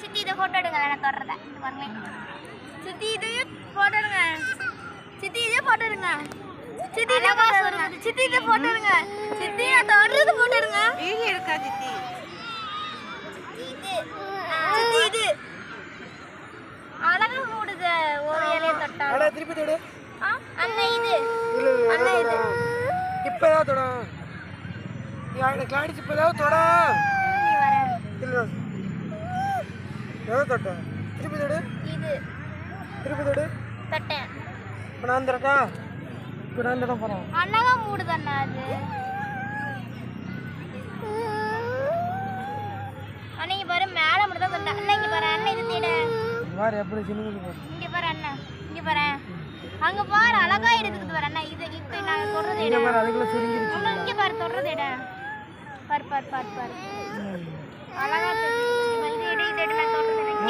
சித்தி இதை போட்டோ எடுங்க இது பாருங்களேன் சித்தி இது போட்டோ எடுங்க. சித்தி இதே போட்டோ எடுங்க. சித்தி இதே போட்டோ எடுங்க. சித்தி இதே போட்டோ எடுங்க. சித்தி நான் தொடறது போட்டோ எடுங்க. வீடியோ எடுக்கா சித்தி. சித்தி இது. அழகா மூடுது ஒரு இலைய தொட்டா அட திருப்பி தொடு. ஆ, அண்ணன் இது. அண்ணா இது. இப்போ ஏதாவது தொடும். நீ எனக்கு கிளாடிச்சு இப்போ ஏதாவது தொட தொட்ட திருப்பி தொடு. இது. திருப்பி தொடு. தொட்டேன் இப்போ நான் தரக்கா இப்போ நான் தர போகிறேன் அண்ணா அது. அண்ணா இங்க பாரு மேல மட்டும் தான் தொட்டேன். அண்ணா இங்க பாரு அண்ணன் இது தேட. மாதிரி எப்படி போடு. இங்க பாரு அண்ணா இங்க பாரு. அங்க பாரு அழகா எடுத்துக்கிட்டு பாரு அண்ணா. இது இப்ப நான் தொடறது இடம் பாரு அண்ணா இங்க பாரு தொடறது இடம் பாரு பாரு பாரு பாரு. அழகா